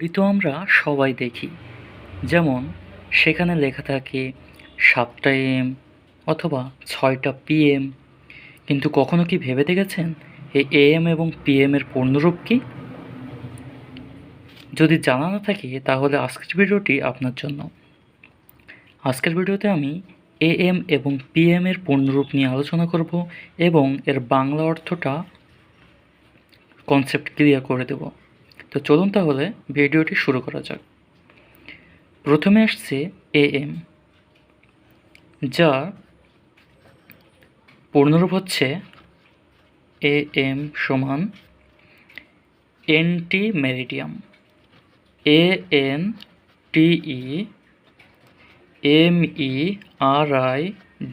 ঘড়ি তো আমরা সবাই দেখি। যেমন, সেখানে লেখা থাকে সাতটা এম অথবা ছয়টা পিএম। কিন্তু কখনো কি ভেবে দেখেছেন এই এএম এবং পিএম এর পূর্ণরূপ কি? যদি জানা না থাকে, তাহলে আজকের ভিডিওটি আপনার জন্য। আজকের ভিডিওতে আমি এএম এবং পিএম এর পূর্ণরূপ নিয়ে আলোচনা করব এবং এর বাংলা অর্থটা কনসেপ্ট ক্লিয়ার করে দেব। তো চলুন তাহলে ভিডিওটি শুরু করা যাক। প্রথমে আসছে এএম যার পূর্ণরূপ হচ্ছে এ এম সমান ante meridiem A N T E M E R I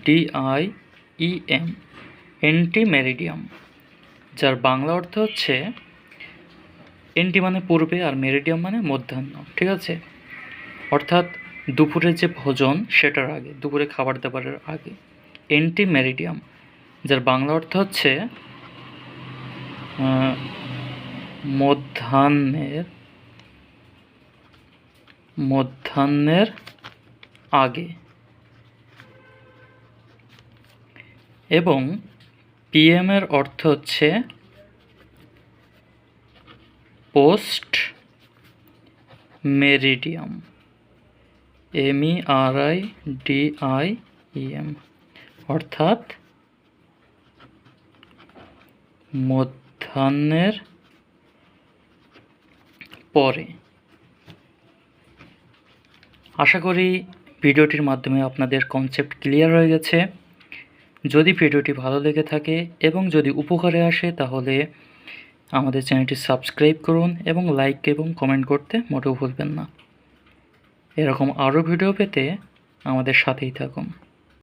D I E M ante meridiem যার বাংলা অর্থ হচ্ছে এনটি মানে পূর্বে আর মেরিডিয়াম মানে মধ্যাহ্ন, ঠিক আছে? অর্থাৎ দুপুরের যে ভোজন সেটার আগে, দুপুরে খাবার দাবারের আগে। এনটি মেরিডিয়াম যার বাংলা অর্থ হচ্ছে মধ্যাহ্নের মধ্যাহ্নের আগে। এবং পিএম এর অর্থ হচ্ছে post meridiem, M E R I D I E, অর্থাৎ মধ্যাহ্নের পরে। আশা করি ভিডিওটির মাধ্যমে আপনাদের কনসেপ্ট ক্লিয়ার হয়ে গেছে। যদি ভিডিওটি ভালো লেগে থাকে এবং যদি উপকারে আসে তাহলে আমাদের চ্যানেলটি সাবস্ক্রাইব করুন এবং লাইক এবং কমেন্ট করতে মোটেও ভুলবেন না। এরকম আরও ভিডিও পেতে আমাদের সাথেই থাকুন।